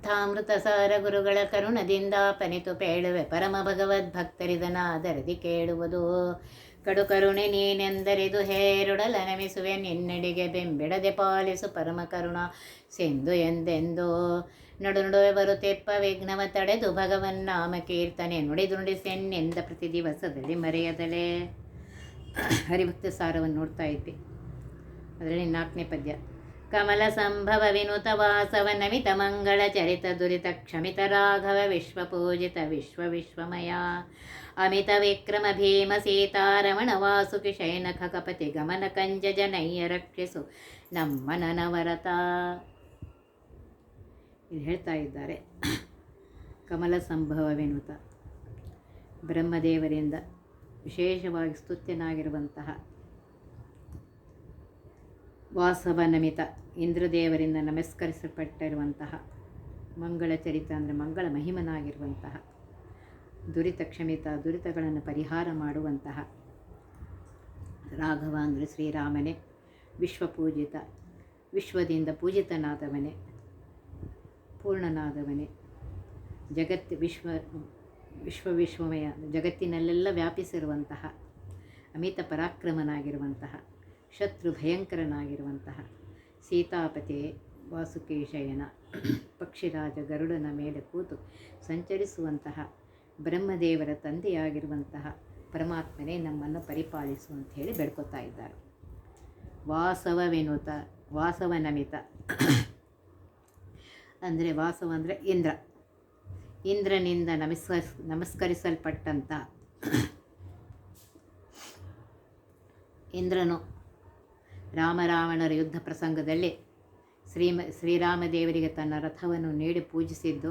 ಕಥಾಮೃತ ಸಾರ ಗುರುಗಳ ಕರುಣದಿಂದ ಪನಿತು ಪೇಳುವೆ ಪರಮ ಭಗವದ್ಭಕ್ತರಿದನಾದರದಿ ಕೇಳುವುದು. ಕಡು ಕರುಣೆ ನೀನೆಂದರಿದು ಹೇರುಡಲ ನಮಿಸುವೆ, ನಿನ್ನಡಿಗೆ ಬೆಂಬಿಡದೆ ಪಾಲಿಸು ಪರಮ ಕರುಣ ಸಿಂಧು ಎಂದೆಂದು. ನಡು ನಡುವೆ ಬರುತ್ತೆಪ್ಪ ವಿಘ್ನವ ತಡೆದು ಭಗವನ್ನಾಮ ಕೀರ್ತನೆ ನುಡಿದು ನುಡಿಸೆನ್ನೆಂದ ಪ್ರತಿ ದಿವಸದಲ್ಲಿ ಮರೆಯದಲೇ. ಹರಿಭಕ್ತ ಸಾರವನ್ನು ನೋಡ್ತಾ ಇದ್ದೆ. ಅದರಲ್ಲಿ ನಾಲ್ಕನೇ ಪದ್ಯ. ಕಮಲ ಸಂಭವ ವಿನುತ ವಾಸವ ನಮಿತ ಮಂಗಳ ಚರಿತ ದುರಿತ ಕ್ಷಮಿತ ರಾಘವ ವಿಶ್ವ ಪೂಜಿತ ವಿಶ್ವ ವಿಶ್ವಮಯ ಅಮಿತ ವಿಕ್ರಮ ಭೀಮ ಸೀತಾರಮಣ ವಾಸುಕಿ ಶಯನ ಕಪತಿ ಗಮನ ಕಂಜ ಜನಯ್ಯ ರಕ್ಷಿಸು ನಮ್ಮ ನನವರತ ಇದು ಹೇಳ್ತಾ ಇದ್ದಾರೆ. ಕಮಲ ಸಂಭವ ವಿನುತ ಬ್ರಹ್ಮದೇವರಿಂದ ವಿಶೇಷವಾಗಿ ಸ್ತುತ್ಯನಾಗಿರುವಂತಹ ವಾಸವ ನಮಿತ ಇಂದ್ರದೇವರಿಂದ ನಮಸ್ಕರಿಸಲ್ಪಟ್ಟಿರುವಂತಹ ಮಂಗಳ ಚರಿತ ಅಂದರೆ ಮಂಗಳ ಮಹಿಮನಾಗಿರುವಂತಹ ದುರಿತ ಕ್ಷಮಿತ ದುರಿತಗಳನ್ನು ಪರಿಹಾರ ಮಾಡುವಂತಹ ರಾಘವ ಅಂದರೆ ಶ್ರೀರಾಮನೇ, ವಿಶ್ವಪೂಜಿತ, ವಿಶ್ವದಿಂದ ಪೂಜಿತನಾದವನೇ, ಪೂರ್ಣನಾದವನೇ ಜಗತ್ತು ವಿಶ್ವ ವಿಶ್ವ ವಿಶ್ವಮಯ ಜಗತ್ತಿನಲ್ಲೆಲ್ಲ ವ್ಯಾಪಿಸಿರುವಂತಹ ಅಮಿತ ಪರಾಕ್ರಮನಾಗಿರುವಂತಹ ಶತ್ರು ಭಯಂಕರನಾಗಿರುವಂತಹ ಸೀತಾಪತಿ ವಾಸುಕೇಶಯನ ಪಕ್ಷಿರಾಜ ಗರುಡನ ಮೇಲೆ ಕೂತು ಸಂಚರಿಸುವಂತಹ ಬ್ರಹ್ಮದೇವರ ತಂದೆಯಾಗಿರುವಂತಹ ಪರಮಾತ್ಮನೇ ನಮ್ಮನ್ನು ಪರಿಪಾಲಿಸು ಹೇಳಿ ಬೇಡ್ಕೋತಾ ಇದ್ದಾರೆ. ವಾಸವ ವಿನೂತ ವಾಸವ ನಮಿತ ಅಂದರೆ ವಾಸವ ಅಂದರೆ ಇಂದ್ರ. ಇಂದ್ರನಿಂದ ನಮಸ್ಕರಿಸ್ ನಮಸ್ಕರಿಸಲ್ಪಟ್ಟಂಥ ಇಂದ್ರನು ರಾಮರಾವಣರ ಯುದ್ಧ ಪ್ರಸಂಗದಲ್ಲಿ ಶ್ರೀಮ, ಶ್ರೀರಾಮದೇವರಿಗೆ ತನ್ನ ರಥವನ್ನು ನೀಡಿ ಪೂಜಿಸಿದ್ದು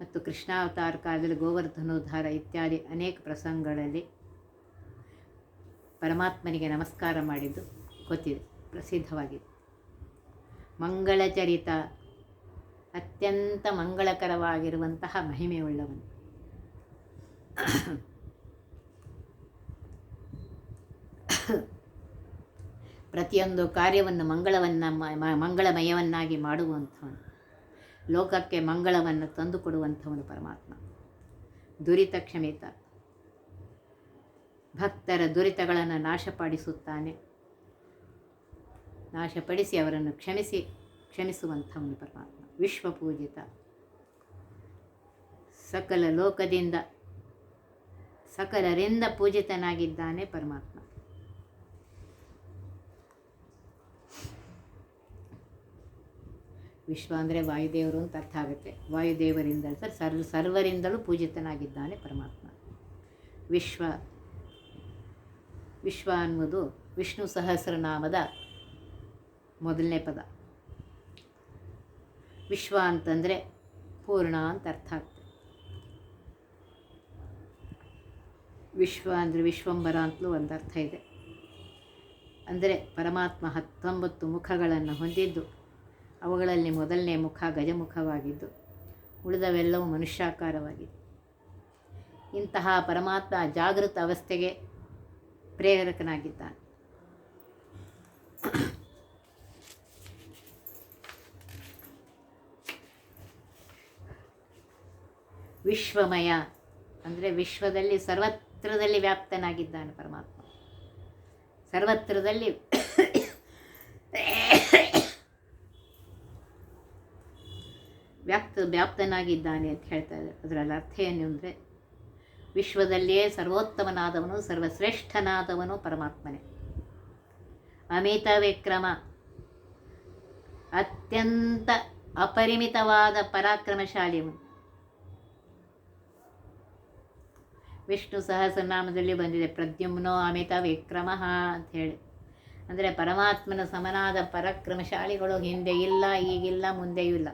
ಮತ್ತು ಕೃಷ್ಣಾವತಾರ ಕಾಲದಲ್ಲಿ ಗೋವರ್ಧನೋದ್ಧಾರ ಇತ್ಯಾದಿ ಅನೇಕ ಪ್ರಸಂಗಗಳಲ್ಲಿ ಪರಮಾತ್ಮನಿಗೆ ನಮಸ್ಕಾರ ಮಾಡಿದ್ದು ಗೊತ್ತಿದೆ, ಪ್ರಸಿದ್ಧವಾಗಿದೆ. ಮಂಗಳಚರಿತ, ಅತ್ಯಂತ ಮಂಗಳಕರವಾಗಿರುವಂತಹ ಮಹಿಮೆಯುಳ್ಳವನು. ಪ್ರತಿಯೊಂದು ಕಾರ್ಯವನ್ನು ಮಂಗಳವನ್ನು ಮಂಗಳಮಯವನ್ನಾಗಿ ಮಾಡುವಂಥವನು. ಲೋಕಕ್ಕೆ ಮಂಗಳವನ್ನು ತಂದುಕೊಡುವಂಥವನು ಪರಮಾತ್ಮ. ದುರಿತ ಕ್ಷಮಿತ. ಭಕ್ತರ ದುರಿತಗಳನ್ನು ನಾಶಪಡಿಸುತ್ತಾನೆ. ನಾಶಪಡಿಸಿ ಅವರನ್ನು ಕ್ಷಮಿಸಿ, ಕ್ಷಮಿಸುವಂಥವನು ಪರಮಾತ್ಮ. ವಿಶ್ವಪೂಜಿತ. ಸಕಲ ಲೋಕದಿಂದ ಸಕಲರಿಂದ ಪೂಜಿತನಾಗಿದ್ದಾನೆ ಪರಮಾತ್ಮ. ವಿಶ್ವ ಅಂದರೆ ವಾಯುದೇವರು ಅಂತ ಅರ್ಥ ಆಗುತ್ತೆ. ವಾಯುದೇವರಿಂದ ಸರ್, ಸರ್ವ, ಸರ್ವರಿಂದಲೂ ಪೂಜಿತನಾಗಿದ್ದಾನೆ ಪರಮಾತ್ಮ. ವಿಶ್ವ ವಿಶ್ವ ಅನ್ನೋದು ವಿಷ್ಣು ಸಹಸ್ರನಾಮದ ಮೊದಲನೇ ಪದ. ವಿಶ್ವ ಅಂತಂದರೆ ಪೂರ್ಣ ಅಂತ ಅರ್ಥ ಆಗ್ತದೆ ವಿಶ್ವ ಅಂದರೆ ವಿಶ್ವಂಬರ ಅಂತಲೂ ಒಂದು ಅರ್ಥ ಇದೆ. ಅಂದರೆ ಪರಮಾತ್ಮ ಹತ್ತೊಂಬತ್ತು ಮುಖಗಳನ್ನು ಹೊಂದಿದ್ದು ಅವುಗಳಲ್ಲಿ ಮೊದಲನೇ ಮುಖ ಗಜಮುಖವಾಗಿದ್ದು, ಉಳಿದವೆಲ್ಲವೂ ಮನುಷ್ಯಾಕಾರವಾಗಿದೆ. ಇಂತಹ ಪರಮಾತ್ಮ ಜಾಗೃತ ಅವಸ್ಥೆಗೆ ಪ್ರೇರಕನಾಗಿದ್ದಾನೆ. ವಿಶ್ವಮಯ, ಅಂದರೆ ವಿಶ್ವದಲ್ಲಿ ಸರ್ವತ್ರದಲ್ಲಿ ವ್ಯಾಪ್ತನಾಗಿದ್ದಾನೆ ಪರಮಾತ್ಮ. ಸರ್ವತ್ರದಲ್ಲಿ ವ್ಯಾಪ್ತ ವ್ಯಾಪ್ತನಾಗಿದ್ದಾನೆ ಅಂತ ಹೇಳ್ತಾ ಇದ್ದಾರೆ. ಅದರಲ್ಲಿ ಅರ್ಥ ಏನು ಅಂದರೆ, ವಿಶ್ವದಲ್ಲಿಯೇ ಸರ್ವೋತ್ತಮನಾದವನು, ಸರ್ವಶ್ರೇಷ್ಠನಾದವನು ಪರಮಾತ್ಮನೇ. ಅಮಿತ ವಿಕ್ರಮ ಅತ್ಯಂತ ಅಪರಿಮಿತವಾದ ಪರಾಕ್ರಮಶಾಲಿಯವನು. ವಿಷ್ಣು ಸಹಸ್ರನಾಮದಲ್ಲಿ ಬಂದಿದೆ, ಪ್ರದ್ಯುಮ್ನೋ ಅಮಿತ ವಿಕ್ರಮ ಅಂತ ಹೇಳಿ. ಅಂದರೆ ಪರಮಾತ್ಮನ ಸಮನಾದ ಪರಾಕ್ರಮಶಾಲಿಗಳು ಹಿಂದೆ ಇಲ್ಲ, ಈಗಿಲ್ಲ, ಮುಂದೆಯೂ ಇಲ್ಲ.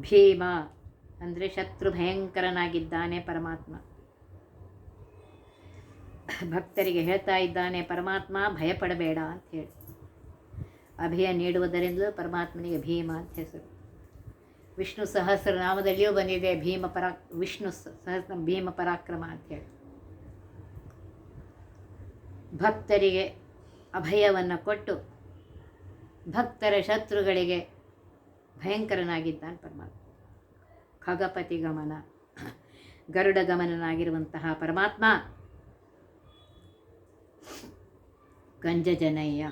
ಭೀಮ ಅಂದರೆ ಶತ್ರು ಭಯಂಕರನಾಗಿದ್ದಾನೆ ಪರಮಾತ್ಮ. ಭಕ್ತರಿಗೆ ಹೇಳ್ತಾ ಇದ್ದಾನೆ, ಪರಮಾತ್ಮ, ಭಯಪಡಬೇಡ ಅಂತ ಹೇಳಿ. ಅಭಯ ನೀಡುವುದರಿಂದಲೂ ಪರಮಾತ್ಮನಿಗೆ ಭೀಮ ಅಂತ ಹೆಸರು. ವಿಷ್ಣು ಸಹಸ್ರನಾಮದಲ್ಲಿಯೂ ಬಂದಿದೆ, ಭೀಮ ಪರಾ, ವಿಷ್ಣು ಸಹಸ್ರ, ಭೀಮ ಪರಾಕ್ರಮ ಅಂಥೇಳಿ ಭಕ್ತರಿಗೆ ಅಭಯವನ್ನು ಕೊಟ್ಟು ಭಕ್ತರ ಶತ್ರುಗಳಿಗೆ ಭಯಂಕರನಾಗಿದ್ದಾನೆ ಪರಮಾತ್ಮ. ಖಗಪತಿ ಗಮನ, ಗರುಡ ಗಮನನಾಗಿರುವಂತಹ ಪರಮಾತ್ಮ. ಗಂಜಜನಯ್ಯ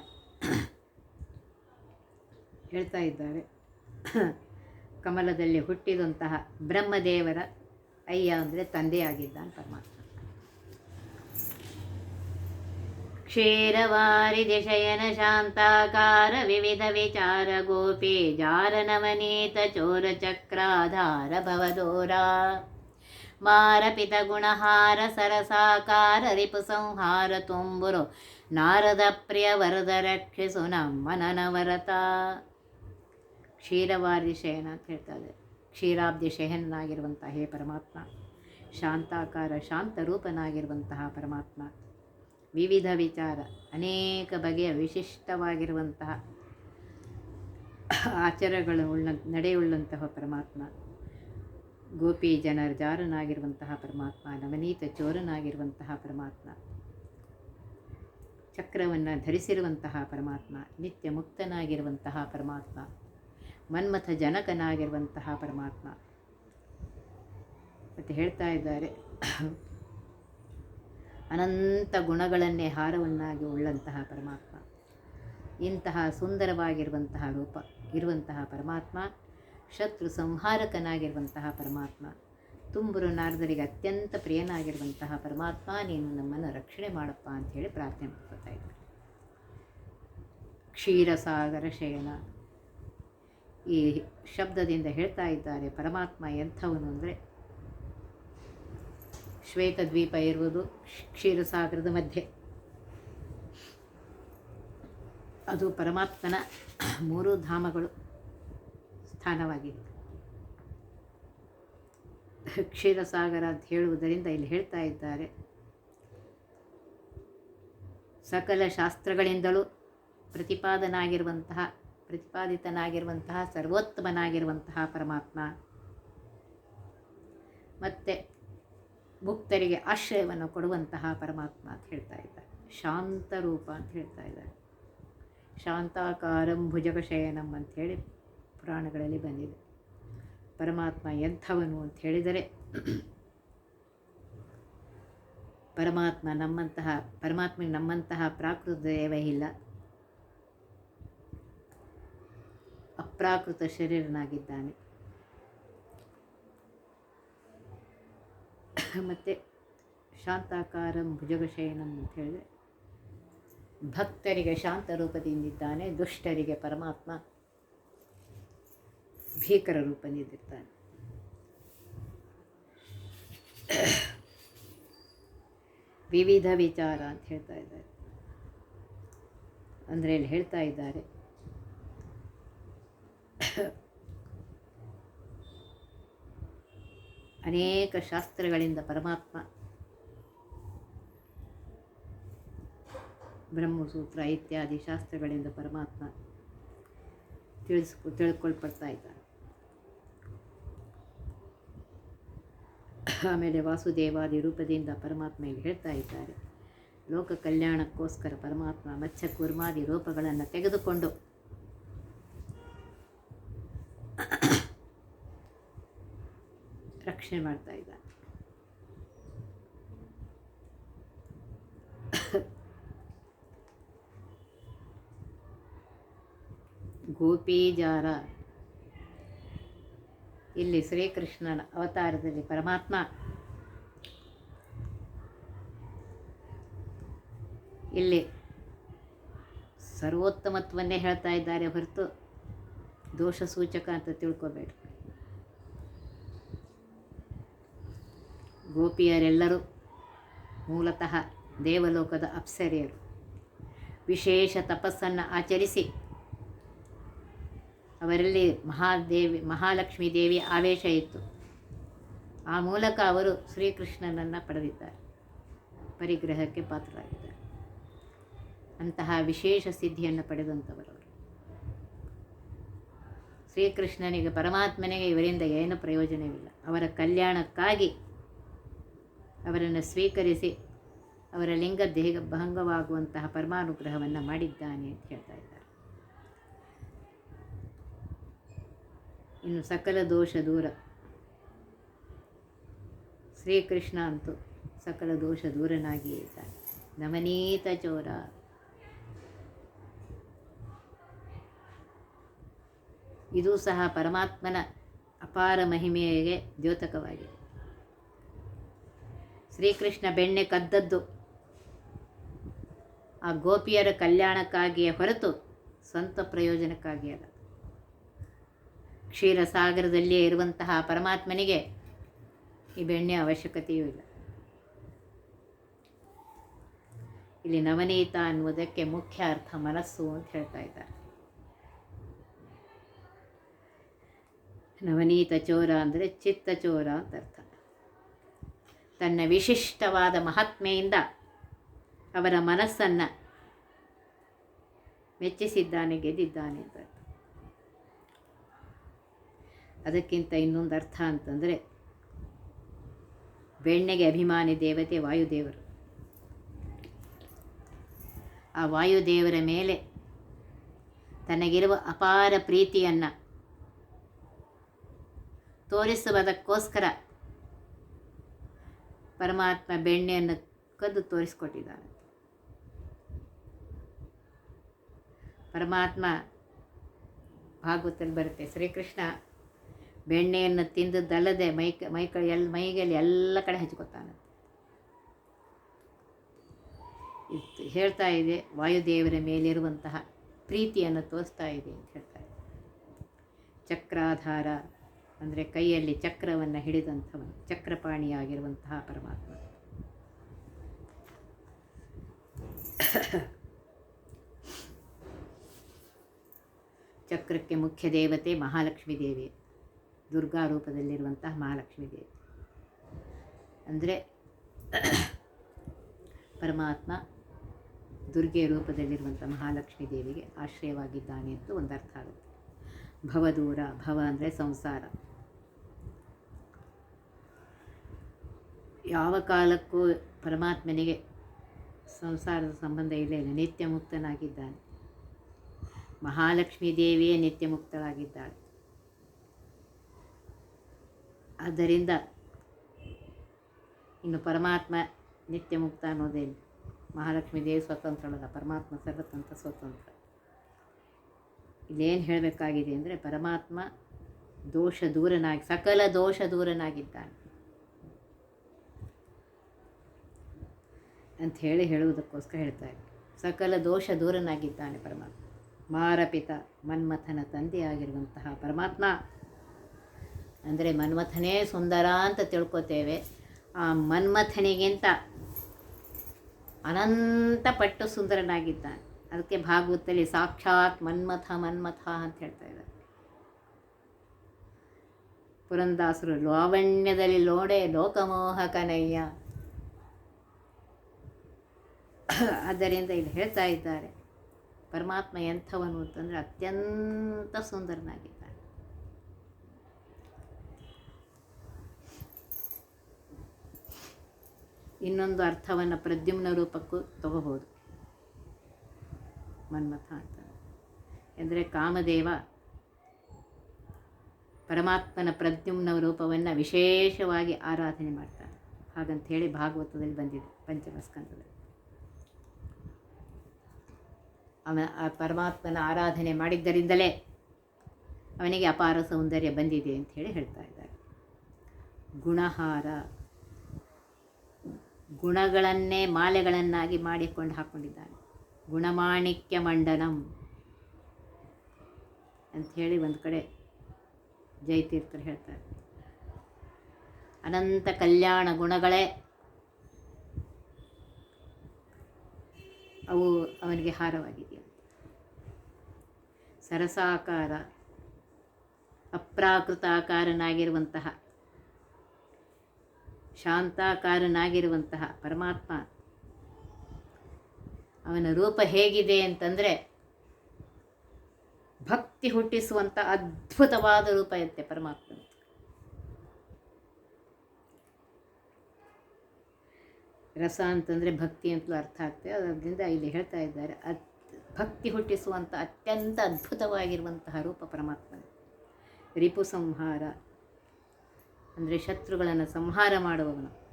ಹೇಳ್ತಾ ಇದ್ದಾರೆ. ಕಮಲದಲ್ಲಿ ಹುಟ್ಟಿದಂತಹ ಬ್ರಹ್ಮದೇವರ ಅಯ್ಯ ಅಂದರೆ ತಂದೆಯಾಗಿದ್ದಾನೆ ಪರಮಾತ್ಮ ಕ್ಷೀರವಾರಿಧಿ ಶಯನ ಶಾಂತಾಕಾರ ವಿವಿಧ ವಿಚಾರ ಗೋಪಿ ಜಾರ ನವನೀತ ಚೋರ ಚಕ್ರಾಧಾರ ಭವದೋರ. ಮಾರಪಿತ ಗುಣಹಾರ ಸರಸಾಕಾರ. ರಿಪು ಸಂಹಾರ ತುಂಬುರು ನಾರದ ಪ್ರಿಯ ವರದ ರಕ್ಷಿಸು ನಮ್ಮ ನನವರತ ಕ್ಷೀರವಾರಿ ಶಯನ ಅಂತ ಹೇಳ್ತಾರೆ ಕ್ಷೀರಾಬ್ದಿ ಶಯನನಾಗಿರುವಂತಹ ಹೇ ಪರಮಾತ್ಮ. ಶಾಂತಾಕಾರ ಶಾಂತರೂಪನಾಗಿರುವಂತಹ ಪರಮಾತ್ಮ. ವಿವಿಧ ವಿಚಾರ, ಅನೇಕ ಬಗೆಯ ವಿಶಿಷ್ಟವಾಗಿರುವಂತಹ ಆಚಾರಗಳು ಉಳ್ಳ, ನಡೆಯುಳ್ಳಂತಹ ಪರಮಾತ್ಮ. ಗೋಪಿ ಜನರ ಜಾರನಾಗಿರುವಂತಹ ಪರಮಾತ್ಮ, ನವನೀತ ಚೋರನಾಗಿರುವಂತಹ ಪರಮಾತ್ಮ. ಚಕ್ರವನ್ನು ಧರಿಸಿರುವಂತಹ ಪರಮಾತ್ಮ, ನಿತ್ಯ ಮುಕ್ತನಾಗಿರುವಂತಹ ಪರಮಾತ್ಮ, ಮನ್ಮಥ ಜನಕನಾಗಿರುವಂತಹ ಪರಮಾತ್ಮ. ಮತ್ತು ಹೇಳ್ತಾ ಇದ್ದಾರೆ ಅನಂತ ಗುಣಗಳನ್ನೇ ಹಾರವನ್ನಾಗಿ ಉಳ್ಳಂತಹ ಪರಮಾತ್ಮ. ಇಂತಹ ಸುಂದರವಾಗಿರುವಂತಹ ರೂಪ, ಇರುವಂತಹ ಪರಮಾತ್ಮ, ಶತ್ರು ಸಂಹಾರಕನಾಗಿರುವಂತಹ ಪರಮಾತ್ಮ, ತುಂಬುರು ನಾರದರಿಗೆ ಅತ್ಯಂತ ಪ್ರಿಯನಾಗಿರುವಂತಹ ಪರಮಾತ್ಮ, ನೀನು ನಮ್ಮನ್ನು ರಕ್ಷಣೆ ಮಾಡಪ್ಪ ಅಂಥೇಳಿ ಪ್ರಾರ್ಥನೆ ಮಾಡ್ಕೊತಾ ಇದ್ದೆ ಕ್ಷೀರಸಾಗರ ಶಯನ. ಈ ಶಬ್ದದಿಂದ ಹೇಳ್ತಾ ಇದ್ದಾರೆ ಪರಮಾತ್ಮ ಎಂಥವನು ಅಂದರೆ ಶ್ವೇತದ್ವೀಪ ಇರುವುದು ಕ್ಷೀರಸಾಗರದ ಮಧ್ಯೆ. ಅದು ಪರಮಾತ್ಮನ ಮೂರು ಧಾಮಗಳು ಸ್ಥಾನವಾಗಿದೆ ಕ್ಷೀರಸಾಗರ ಅಂತ ಹೇಳುವುದರಿಂದ ಇಲ್ಲಿ ಹೇಳ್ತಾ ಇದ್ದಾರೆ. ಸಕಲ ಶಾಸ್ತ್ರಗಳಿಂದಲೂ ಪ್ರತಿಪಾದನಾಗಿರುವಂತಹ, ಪ್ರತಿಪಾದಿತನಾಗಿರುವಂತಹ, ಸರ್ವೋತ್ತಮನಾಗಿರುವಂತಹ ಪರಮಾತ್ಮ. ಮತ್ತು ಮುಕ್ತರಿಗೆ ಆಶ್ರಯವನ್ನು ಕೊಡುವಂತಹ ಪರಮಾತ್ಮ ಅಂತ ಹೇಳ್ತಾ ಇದ್ದಾರೆ. ಶಾಂತ ರೂಪ ಅಂತ ಹೇಳ್ತಾ ಇದ್ದಾರೆ. ಶಾಂತಾಕಾರಂ ಭುಜಗಶಯನಂ ಅಂಥೇಳಿ ಪುರಾಣಗಳಲ್ಲಿ ಬಂದಿದೆ. ಪರಮಾತ್ಮ ಎಂಥವನು ಅಂತ ಹೇಳಿದರೆ ಪರಮಾತ್ಮ ನಮ್ಮಂತಹ, ಪರಮಾತ್ಮನಿಗೆ ನಮ್ಮಂತಹ ಪ್ರಾಕೃತ ದೇವ ಇಲ್ಲ. ಅಪ್ರಾಕೃತ ಶರೀರನಾಗಿದ್ದಾನೆ. ಮತ್ತು ಶಾಂತಾಕಾರಂ ಭುಜಗಶಯನಂ ಅಂತ ಹೇಳಿದೆ ಭಕ್ತರಿಗೆ ಶಾಂತ ರೂಪದಿಂದಿದ್ದಾನೆ, ದುಷ್ಟರಿಗೆ ಪರಮಾತ್ಮ ಭೀಕರ ರೂಪದಿಂದಿರ್ತಾನೆ. ವಿವಿಧ ವಿಚಾರ ಅಂತ ಹೇಳ್ತಾ ಇದ್ದಾರೆ. ಅಂದರೆ ಇಲ್ಲಿ ಹೇಳ್ತಾ ಇದ್ದಾರೆ. ಅನೇಕ ಶಾಸ್ತ್ರಗಳಿಂದ ಪರಮಾತ್ಮ ಬ್ರಹ್ಮಸೂತ್ರ ಇತ್ಯಾದಿ ಶಾಸ್ತ್ರಗಳಿಂದ ಪರಮಾತ್ಮ ತಿಳಿಸ್ಕೊ, ತಿಳ್ಕೊಳ್ಪಡ್ತಾ ಇದ್ದಾನೆ. ಆಮೇಲೆ ವಾಸುದೇವಾದಿ ರೂಪದಿಂದ ಪರಮಾತ್ಮ ಇಲ್ಲಿ ಹೇಳ್ತಾ ಇದ್ದಾರೆ. ಲೋಕ ಕಲ್ಯಾಣಕ್ಕೋಸ್ಕರ ಪರಮಾತ್ಮ ಮಚ್ಚ ಕುರ್ಮಾದಿ ರೂಪಗಳನ್ನು ತೆಗೆದುಕೊಂಡು ರಕ್ಷಣೆ ಮಾಡ್ತಾ ಗೋಪಿ ಗೋಪೀಜಾರ ಇಲ್ಲಿ ಶ್ರೀಕೃಷ್ಣನ ಅವತಾರದಲ್ಲಿ ಪರಮಾತ್ಮ. ಇಲ್ಲಿ ಸರ್ವೋತ್ತಮತ್ವನ್ನೇ ಹೇಳ್ತಾ ಇದ್ದಾರೆ ಹೊರತು ದೋಷ ಸೂಚಕ ಅಂತ ತಿಳ್ಕೊಬೇಡಿ ಗೋಪಿಯರೆಲ್ಲರೂ ಮೂಲತಃ ದೇವಲೋಕದ ಅಪ್ಸರೆಯರು. ವಿಶೇಷ ತಪಸ್ಸನ್ನು ಆಚರಿಸಿ ಅವರಲ್ಲಿ ಮಹಾದೇವಿ, ಮಹಾಲಕ್ಷ್ಮೀ ದೇವಿ ಆವೇಶ ಇತ್ತು. ಆ ಮೂಲಕ ಅವರು ಶ್ರೀಕೃಷ್ಣನನ್ನು ಪಡೆದಿದ್ದಾರೆ. ಪರಿಗ್ರಹಕ್ಕೆ ಪಾತ್ರರಾಗಿದ್ದಾರೆ. ಅಂತಹ ವಿಶೇಷ ಸಿದ್ಧಿಯನ್ನು ಪಡೆದಂಥವರು ಶ್ರೀಕೃಷ್ಣನಿಗೆ ಪರಮಾತ್ಮನಿಗೆ ಇವರಿಂದ ಏನು ಪ್ರಯೋಜನವಿಲ್ಲ. ಅವರ ಕಲ್ಯಾಣಕ್ಕಾಗಿ ಅವರನ್ನು ಸ್ವೀಕರಿಸಿ ಅವರ ಲಿಂಗ ದೇಹ ಭಂಗವಾಗುವಂತಹ ಪರಮಾನುಗ್ರಹವನ್ನು ಮಾಡಿದ್ದಾನೆ ಅಂತ ಹೇಳ್ತಾ ಇದ್ದಾರೆ. ಇನ್ನು ಸಕಲ ದೋಷ ದೂರ. ಶ್ರೀಕೃಷ್ಣ ಅಂತೂ ಸಕಲ ದೋಷ ದೂರನಾಗಿಯೇ ಇದ್ದಾನೆ. ನವನೀತ ಚೋರ. ಇದು ಸಹ ಪರಮಾತ್ಮನ ಅಪಾರ ಮಹಿಮೆಗೆ ದ್ಯೋತಕವಾಗಿದೆ. ಶ್ರೀಕೃಷ್ಣ ಬೆಣ್ಣೆ ಕದ್ದದ್ದು. ಆ ಗೋಪಿಯರ ಕಲ್ಯಾಣಕ್ಕಾಗಿಯೇ ಹೊರತು ಸ್ವಂತ ಪ್ರಯೋಜನಕ್ಕಾಗಿ ಅಲ್ಲ. ಕ್ಷೀರಸಾಗರದಲ್ಲಿಯೇ ಇರುವಂತಹ ಪರಮಾತ್ಮನಿಗೆ ಈ ಬೆಣ್ಣೆ ಅವಶ್ಯಕತೆಯೂ ಇಲ್ಲ. ಇಲ್ಲಿ ನವನೀತ ಅನ್ನುವುದಕ್ಕೆ ಮುಖ್ಯ ಅರ್ಥ ಮನಸ್ಸು ಅಂತ ಹೇಳ್ತಾ ಇದ್ದಾರೆ. ನವನೀತ ಚೋರ ಅಂದರೆ ಚಿತ್ತ ಚೋರ ಅಂತ ಅರ್ಥ. ತನ್ನ ವಿಶಿಷ್ಟವಾದ ಮಹಾತ್ಮೆಯಿಂದ ಅವರ ಮನಸ್ಸನ್ನು ಮೆಚ್ಚಿಸಿದ್ದಾನೆ, ಗೆದ್ದಿದ್ದಾನೆ ಅಂತ. ಅದಕ್ಕಿಂತ ಇನ್ನೊಂದು ಅರ್ಥ ಅಂತಂದರೆ, ಬೆಣ್ಣೆಗೆ ಅಭಿಮಾನಿ ದೇವತೆ ವಾಯುದೇವರು. ಆ ವಾಯುದೇವರ ಮೇಲೆ ತನಗಿರುವ ಅಪಾರ ಪ್ರೀತಿಯನ್ನು ತೋರಿಸುವುದಕ್ಕೋಸ್ಕರ ಪರಮಾತ್ಮ ಬೆಣ್ಣೆಯನ್ನು ಕದ್ದು ತೋರಿಸ್ಕೊಟ್ಟಿದ್ದಾನೆ ಪರಮಾತ್ಮ ಭಾಗವತಲ್ಲಿ ಬರುತ್ತೆ, ಶ್ರೀಕೃಷ್ಣ ಬೆಣ್ಣೆಯನ್ನು ತಿಂದದ್ದಲ್ಲದೆ ಮೈ ಮೈ ಎಲ್ಲಿ ಎಲ್, ಮೈಗೆಲ್ಲಿ ಎಲ್ಲ ಕಡೆ ಹಚ್ಕೊತಾನೆ. ಇತ್ತು, ಹೇಳ್ತಾ ಇದೆ, ವಾಯುದೇವರ ಮೇಲಿರುವಂತಹ ಪ್ರೀತಿಯನ್ನು ತೋರಿಸ್ತಾ ಇದೆ ಅಂತ ಹೇಳ್ತಾರೆ ಚಕ್ರಾಧಾರ ಅಂದರೆ ಕೈಯಲ್ಲಿ ಚಕ್ರವನ್ನು ಹಿಡಿದಂಥವನು, ಚಕ್ರಪಾಣಿಯಾಗಿರುವಂತಹ ಪರಮಾತ್ಮ. ಚಕ್ರಕ್ಕೆ ಮುಖ್ಯ ದೇವತೆ ಮಹಾಲಕ್ಷ್ಮೀ ದೇವಿ, ದುರ್ಗಾ ರೂಪದಲ್ಲಿರುವಂತಹ ಮಹಾಲಕ್ಷ್ಮೀ ದೇವಿ. ಅಂದರೆ ಪರಮಾತ್ಮ ದುರ್ಗೆ ರೂಪದಲ್ಲಿರುವಂಥ ಮಹಾಲಕ್ಷ್ಮೀ ದೇವಿಗೆ ಆಶ್ರಯವಾಗಿದ್ದಾನೆ ಅಂತ ಒಂದು ಅರ್ಥ ಆಗುತ್ತೆ. ಭವದೂರ, ಭವ ಅಂದರೆ ಸಂಸಾರ. ಯಾವ ಕಾಲಕ್ಕೂ ಪರಮಾತ್ಮನಿಗೆ ಸಂಸಾರದ ಸಂಬಂಧ ಇಲ್ಲ ನಿತ್ಯ ಮುಕ್ತನಾಗಿದ್ದಾನೆ ಮಹಾಲಕ್ಷ್ಮೀ ದೇವಿಯೇ ನಿತ್ಯ ಮುಕ್ತಳಾಗಿದ್ದಾಳೆ ಆದ್ದರಿಂದ ಇನ್ನು ಪರಮಾತ್ಮ ನಿತ್ಯ ಮುಕ್ತ ಅನ್ನೋದೇನು? ಮಹಾಲಕ್ಷ್ಮೀ ದೇವಿ ಸ್ವತಂತ್ರಳಲ್ಲ ಪರಮಾತ್ಮ ಸರ್ವತಂತ್ರ ಸ್ವತಂತ್ರ. ಇಲ್ಲೇನು ಹೇಳಬೇಕಾಗಿದೆ ಅಂದರೆ ಪರಮಾತ್ಮ ದೋಷ ದೂರನಾಗಿ, ಸಕಲ ದೋಷ ದೂರನಾಗಿದ್ದಾನೆ. ಅಂತ ಹೇಳಿ ಹೇಳುವುದಕ್ಕೋಸ್ಕರ ಹೇಳ್ತಾರೆ ಸಕಲ ದೋಷ ದೂರನಾಗಿದ್ದಾನೆ ಪರಮಾತ್ಮ. ಮಾರಪಿತ ಮನ್ಮಥನ ತಂದೆಯಾಗಿರುವಂತಹ ಪರಮಾತ್ಮ. ಅಂದರೆ ಮನ್ಮಥನೇ ಸುಂದರ ಅಂತ ತಿಳ್ಕೊತೇವೆ. ಆ ಮನ್ಮಥನಿಗಿಂತ ಅನಂತ ಪಟ್ಟು ಸುಂದರನಾಗಿದ್ದಾನೆ. ಅದಕ್ಕೆ ಭಾಗವತಲ್ಲಿ ಸಾಕ್ಷಾತ್ ಮನ್ಮಥ ಮನ್ಮಥ ಅಂತ ಹೇಳ್ತಾ ಇದ್ದಾರೆ. ಪುರಂದಾಸರು ಲಾವಣ್ಯದಲ್ಲಿ ಲೋಡೆ ಲೋಕಮೋಹಕನಯ್ಯ ಆದ್ದರಿಂದ ಇಲ್ಲಿ ಹೇಳ್ತಾ ಇದ್ದಾರೆ, ಪರಮಾತ್ಮ ಎಂಥವನು ಅಂತಂದರೆ ಅತ್ಯಂತ ಸುಂದರನಾಗಿದ್ದಾನೆ. ಇನ್ನೊಂದು ಅರ್ಥವನ್ನು ಪ್ರದ್ಯುಮ್ನ ರೂಪಕ್ಕೂ ತಗೋಬೋದು ಮನ್ಮಥ ಅಂತ ಎಂದರೆ ಕಾಮದೇವ ಪರಮಾತ್ಮನ ಪ್ರದ್ಯುಮ್ನ ರೂಪವನ್ನು ವಿಶೇಷವಾಗಿ ಆರಾಧನೆ ಮಾಡ್ತಾನೆ. ಹಾಗಂತ ಹೇಳಿ ಭಾಗವತದಲ್ಲಿ ಬಂದಿದೆ, ಪಂಚಮಸ್ಕಂದದಲ್ಲಿ. ಅವನ ಪರಮಾತ್ಮನ ಆರಾಧನೆ ಮಾಡಿದ್ದರಿಂದಲೇ ಅವನಿಗೆ ಅಪಾರ ಸೌಂದರ್ಯ ಬಂದಿದೆ ಅಂತ ಹೇಳಿ ಹೇಳ್ತಾ ಇದ್ದಾರೆ. ಗುಣಹಾರ, ಗುಣಗಳನ್ನೇ ಮಾಲೆಗಳನ್ನಾಗಿ ಮಾಡಿಕೊಂಡು ಹಾಕ್ಕೊಂಡಿದ್ದಾನೆ ಗುಣಮಾಣಿಕ್ಯ ಮಂಡನಂ ಅಂಥೇಳಿ ಒಂದು ಕಡೆ ಜಯತೀರ್ಥರು ಹೇಳ್ತಾರೆ. ಅನಂತ ಕಲ್ಯಾಣ ಗುಣಗಳೇ ಅವು ಅವನಿಗೆ ಹಾರವಾಗಿದೆಯಂತೆ ಸರಸಾಕಾರ, ಅಪ್ರಾಕೃತಾಕಾರನಾಗಿರುವಂತಹ, ಶಾಂತಾಕಾರನಾಗಿರುವಂತಹ ಪರಮಾತ್ಮ. ಅವನ ರೂಪ ಹೇಗಿದೆ ಅಂತಂದರೆ ಭಕ್ತಿ ಹುಟ್ಟಿಸುವಂಥ ಅದ್ಭುತವಾದ ರೂಪ ಇರುತ್ತೆ ಪರಮಾತ್ಮ. ರಸ ಅಂತಂದರೆ ಭಕ್ತಿ ಅಂತಲೂ ಅರ್ಥ ಆಗ್ತದೆ. ಅದರಿಂದ ಇಲ್ಲಿ ಹೇಳ್ತಾ ಇದ್ದಾರೆ ಅತ್ ಭಕ್ತಿ ಹುಟ್ಟಿಸುವಂಥ ಅತ್ಯಂತ ಅದ್ಭುತವಾಗಿರುವಂತಹ ರೂಪ ಪರಮಾತ್ಮ. ರಿಪು ಸಂಹಾರ ಅಂದರೆ ಶತ್ರುಗಳನ್ನು ಸಂಹಾರ ಮಾಡುವವನು.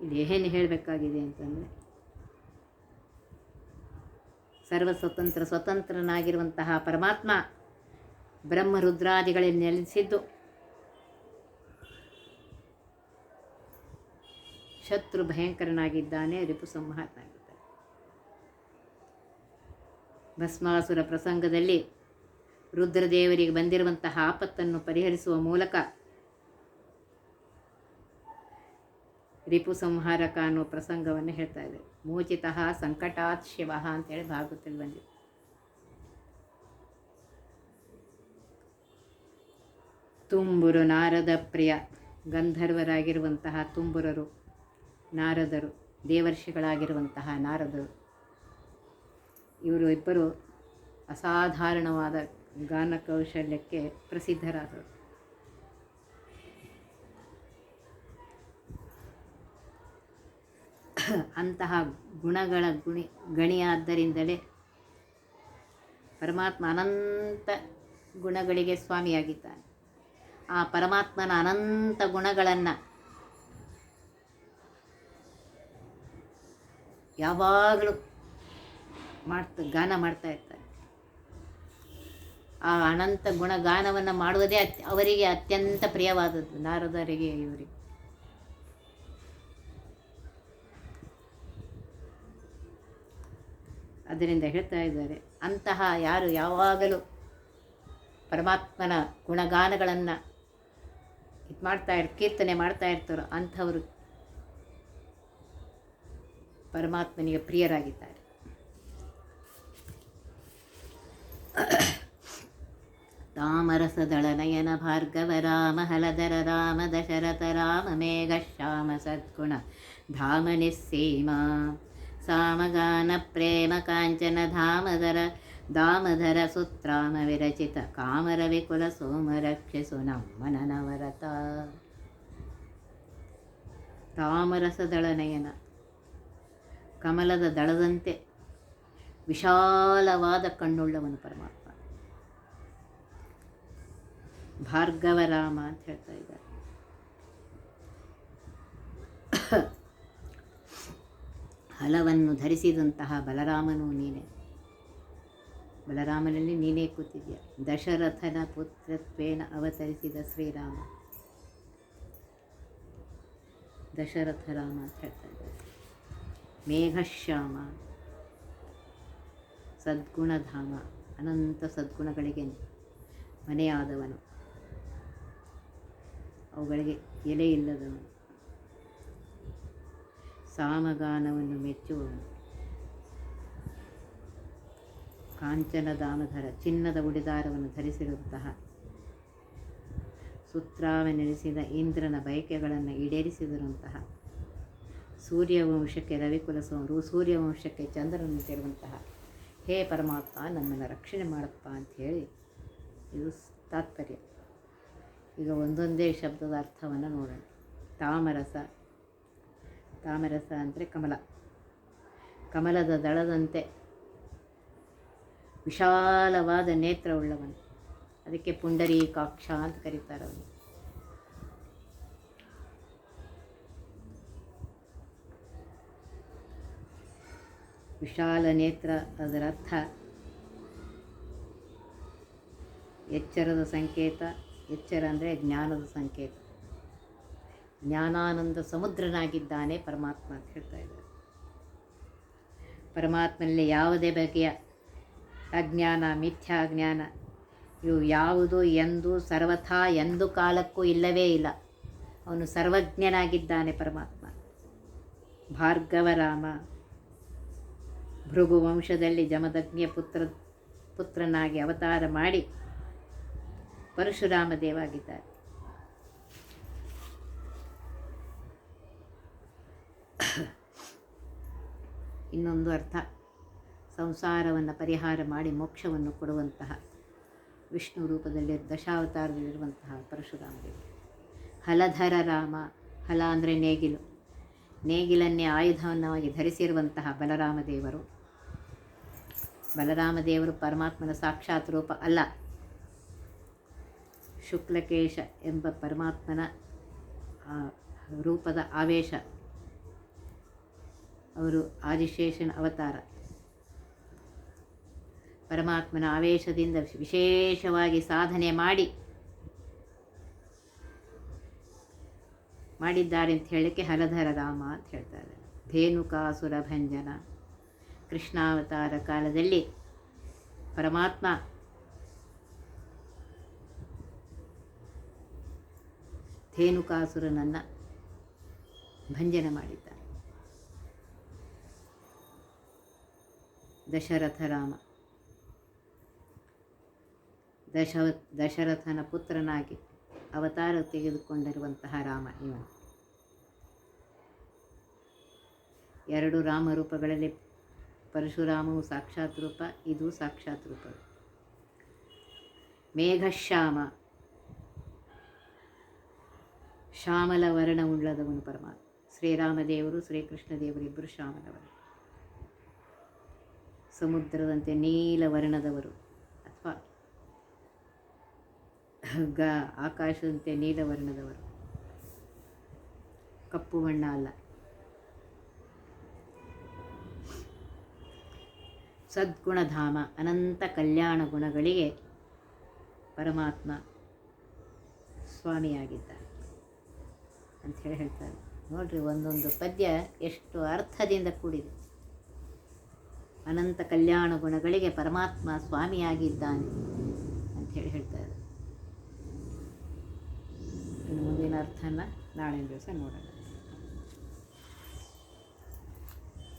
ಇಲ್ಲಿ ಏನು ಹೇಳಬೇಕಾಗಿದೆ ಅಂತಂದರೆ, ಸರ್ವ ಸ್ವತಂತ್ರ ಸ್ವತಂತ್ರನಾಗಿರುವಂತಹ ಪರಮಾತ್ಮ ಬ್ರಹ್ಮ ರುದ್ರಾದಿಗಳಲ್ಲಿ ನೆಲೆಸಿದ್ದು. ಶತ್ರು ಭಯಂಕರನಾಗಿದ್ದಾನೆ, ರಿಪು ಸಂಹಾರನಾಗಿದ್ದಾನೆ ಭಸ್ಮಾಸುರ ಪ್ರಸಂಗದಲ್ಲಿ ರುದ್ರದೇವರಿಗೆ ಬಂದಿರುವಂತಹ ಆಪತ್ತನ್ನು ಪರಿಹರಿಸುವ ಮೂಲಕ ರಿಪು ಸಂಹಾರಕ ಅನ್ನೋ ಪ್ರಸಂಗವನ್ನು ಹೇಳ್ತಾ ಇದೆ. ಮೋಚಿತ ಸಂಕಟಾತ್ ಶಿವ ಅಂತೇಳಿ ಭಾಗವತಲ್ಲಿ ಬಂದಿದೆ. ತುಂಬುರು ನಾರದ ಪ್ರಿಯ ಗಂಧರ್ವರಾಗಿರುವಂತಹ ತುಂಬುರರು ನಾರದರು, ದೇವರ್ಷಿಗಳಾಗಿರುವಂತಹ ನಾರದರು. ಇವರು ಇಬ್ಬರು ಅಸಾಧಾರಣವಾದ ಗಾನ ಕೌಶಲ್ಯಕ್ಕೆ ಪ್ರಸಿದ್ಧರಾದರು ಅಂತಹ ಗುಣಗಳ ಗುಣಿ, ಗಣಿಯಾದ್ದರಿಂದಲೇ ಪರಮಾತ್ಮ ಅನಂತ ಗುಣಗಳಿಗೆ ಸ್ವಾಮಿಯಾಗಿದ್ದಾನೆ. ಆ ಪರಮಾತ್ಮನ ಅನಂತ ಗುಣಗಳನ್ನು ಯಾವಾಗಲೂ ಮಾಡ್ತಾ, ಗಾನ ಮಾಡ್ತಾ ಇರ್ತಾರೆ. ಆ ಅನಂತ ಗುಣಗಾನವನ್ನು ಮಾಡುವುದೇ ಅತ್ ಅವರಿಗೆ ಅತ್ಯಂತ ಪ್ರಿಯವಾದದ್ದು ನಾರದರಿಗೆ ಇವರಿಗೆ. ಅದರಿಂದ ಹೇಳ್ತಾ ಇದ್ದಾರೆ, ಅಂತಹ ಯಾರು ಯಾವಾಗಲೂ ಪರಮಾತ್ಮನ ಗುಣಗಾನಗಳನ್ನು ಇದು ಮಾಡ್ತಾ ಇರ್, ಕೀರ್ತನೆ ಮಾಡ್ತಾ ಇರ್ತಾರೋ ಅಂಥವರು ಪರಮಾತ್ಮನಿಗೆ ಪ್ರಿಯರಾಗಿದ್ದಾರೆ ತಾಮರಸದಳ ನಯನ ಭಾರ್ಗವ ರಾಮ ಹಲಧರ ರಾಮ ದಶರಥ ರಾಮ ಮೇಘ ಶ್ಯಾಮ ಸದ್ಗುಣ ಧಾಮ ನಿಸ್ಸೀಮ ಸಾಮಗಾನ ಪ್ರೇಮ ಕಾಂಚನ ಧಾಮಧರ ದಾಮಧರ ಸುತ್ರಾಮ ವಿರಚಿತ ಕಾಮರ ವಿಕುಲ ಸೋಮ ರಕ್ಷಿಸು ನಮ್ಮ ನನವರತ ತಾಮರಸದಳ ನಯನ ಕಮಲದ ದಳದಂತೆ ವಿಶಾಲವಾದ ಕಣ್ಣುಳ್ಳವನು ಪರಮಾತ್ಮ. ಭಾರ್ಗವರಾಮ ಅಂತ ಹೇಳ್ತಾ ಇದ್ದಾರೆ. ಹಲವನ್ನು ಧರಿಸಿದಂತಹ ಬಲರಾಮನು ನೀನೆ. ಬಲರಾಮನಲ್ಲಿ ನೀನೇ ಕೂತಿದ್ಯ? ದಶರಥನ ಪುತ್ರತ್ವೇನ ಅವತರಿಸಿದ ಶ್ರೀರಾಮ. ದಶರಥ ರಾಮ ಅಂತ ಮೇಘಶ್ಯಾಮ. ಸದ್ಗುಣಧಾಮ. ಅನಂತ ಸದ್ಗುಣಗಳಿಗೆ ಮನೆಯಾದವನು. ಅವುಗಳಿಗೆ ಎಲೆ ಇಲ್ಲದವನು. ಸಾಮಗಾನವನ್ನು ಮೆಚ್ಚುವವನು. ಕಾಂಚನ ದಾಮಧರ ಚಿನ್ನದ ಉಡಿದಾರವನ್ನು ಧರಿಸಿರುವಂತಹ ಸುತ್ರಾವನೆನಿಸಿದ ಇಂದ್ರನ ಬಯಕೆಗಳನ್ನು ಈಡೇರಿಸಿದಿರುವಂತಹ ಸೂರ್ಯವಂಶಕ್ಕೆ ರವಿಕುಲ ಸೋಮರು ಸೂರ್ಯವಂಶಕ್ಕೆ ಚಂದ್ರನನ್ನು ಸೇರುವಂತಹ ಹೇ ಪರಮಾತ್ಮ ನಮ್ಮನ್ನು ರಕ್ಷಣೆ ಮಾಡಪ್ಪ ಅಂಥೇಳಿ ಇದು ತಾತ್ಪರ್ಯ. ಈಗ ಒಂದೊಂದೇ ಶಬ್ದದ ಅರ್ಥವನ್ನು ನೋಡೋಣ. ತಾಮರಸ. ತಾಮರಸ ಅಂದರೆ ಕಮಲ. ಕಮಲದ ದಳದಂತೆ ವಿಶಾಲವಾದ ನೇತ್ರವುಳ್ಳವನು. ಅದಕ್ಕೆ ಪುಂಡರೀಕಾಕ್ಷ ಅಂತ ಕರೀತಾರೆ ವಿಶಾಲ ನೇತ್ರ ಅದರರ್ಥ. ಎಚ್ಚರದ ಸಂಕೇತ, ಎಚ್ಚರ ಅಂದರೆ ಜ್ಞಾನದ ಸಂಕೇತ. ಜ್ಞಾನಾನಂದ ಸಮುದ್ರನಾಗಿದ್ದಾನೆ ಪರಮಾತ್ಮ ಅಂತ ಹೇಳ್ತಾ ಇದ್ದಾರೆ. ಪರಮಾತ್ಮನಲ್ಲಿ ಯಾವುದೇ ಬಗೆಯ ಅಜ್ಞಾನ, ಮಿಥ್ಯಾ ಜ್ಞಾನ, ಇವು ಯಾವುದು ಎಂದು ಸರ್ವಥಾ ಎಂದು ಕಾಲಕ್ಕೂ ಇಲ್ಲವೇ ಇಲ್ಲ. ಅವನು ಸರ್ವಜ್ಞನಾಗಿದ್ದಾನೆ ಪರಮಾತ್ಮ. ಭಾರ್ಗವರಾಮ ಭೃಗು ವಂಶದಲ್ಲಿ ಜಮದಗ್ನಿಯ ಪುತ್ರ, ಪುತ್ರನಾಗಿ ಅವತಾರ ಮಾಡಿ ಪರಶುರಾಮ ದೇವಾಗಿದ್ದಾರೆ ಇನ್ನೊಂದು ಅರ್ಥ, ಸಂಸಾರವನ್ನು ಪರಿಹಾರ ಮಾಡಿ ಮೋಕ್ಷವನ್ನು ಕೊಡುವಂತಹ ವಿಷ್ಣು ರೂಪದಲ್ಲಿ, ದಶಾವತಾರದಲ್ಲಿರುವಂತಹ ಪರಶುರಾಮ ದೇವರು ಹಲಧರ ರಾಮ, ಹಲ ಅಂದರೆ ನೇಗಿಲು. ನೇಗಿಲನ್ನೇ ಆಯುಧವನ್ನಾಗಿ ಧರಿಸಿರುವಂತಹ ಬಲರಾಮ ದೇವರು ಬಲರಾಮ ದೇವರು ಪರಮಾತ್ಮನ ಸಾಕ್ಷಾತ್ ರೂಪ ಅಲ್ಲ. ಶುಕ್ಲಕೇಶ ಎಂಬ ಪರಮಾತ್ಮನ ರೂಪದ ಆವೇಶ. ಅವರು ಆದಿಶೇಷನ ಅವತಾರ. ಪರಮಾತ್ಮನ ಆವೇಶದಿಂದ ವಿಶೇಷವಾಗಿ ಸಾಧನೆ ಮಾಡಿ ಮಾಡಿದ್ದಾರೆ ಅಂತ ಹೇಳಲಿಕ್ಕೆ ಹರಧರ ರಾಮ ಅಂತ ಹೇಳ್ತಾರೆ ಧೇನುಕಾಸುರ ಭಂಜನ. ಕೃಷ್ಣಾವತಾರ ಕಾಲದಲ್ಲಿ ಪರಮಾತ್ಮ ಧೇನುಕಾಸುರನನ್ನು ಭಂಜನ ಮಾಡಿದ್ದಾರೆ. ದಶರಥ ರಾಮ ದಶ, ದಶರಥನ ಪುತ್ರನಾಗಿ ಅವತಾರ ತೆಗೆದುಕೊಂಡಿರುವಂತಹ ರಾಮ ಇವನು. ಎರಡು ರಾಮರೂಪಗಳಲ್ಲಿ ಪರಶುರಾಮವು ಸಾಕ್ಷಾತ್ ರೂಪ ಇದು ಸಾಕ್ಷಾತ್ ರೂಪ ಮೇಘಶ್ಯಾಮ. ಶ್ಯಾಮಲ ವರ್ಣವುಳ್ಳದವನು ಪರಮಾತ್ಮ. ಶ್ರೀರಾಮದೇವರು ಶ್ರೀಕೃಷ್ಣ ದೇವರು ಇಬ್ಬರು ಶ್ಯಾಮಲವರು ಸಮುದ್ರದಂತೆ ನೀಲ ವರ್ಣದವರು ಅಥವಾ ಗ, ಆಕಾಶದಂತೆ ನೀಲ ವರ್ಣದವರು ಕಪ್ಪು ಬಣ್ಣ ಅಲ್ಲ. ಸದ್ಗುಣಧಾಮ, ಅನಂತ ಕಲ್ಯಾಣ ಗುಣಗಳಿಗೆ ಪರಮಾತ್ಮ ಸ್ವಾಮಿಯಾಗಿದ್ದಾರೆ ಅಂಥೇಳಿ ಹೇಳ್ತಾರೆ. ನೋಡ್ರಿ, ಒಂದೊಂದು ಪದ್ಯ ಎಷ್ಟು ಅರ್ಥದಿಂದ ಕೂಡಿದೆ. ಅನಂತ ಕಲ್ಯಾಣ ಗುಣಗಳಿಗೆ ಪರಮಾತ್ಮ ಸ್ವಾಮಿಯಾಗಿದ್ದಾನೆ ಅಂಥೇಳಿ ಹೇಳ್ತಾರೆ. ಇನ್ನು ಮುಂದಿನ ಅರ್ಥನ ನಾಳೆ ದಿವಸ ನೋಡೋಣ.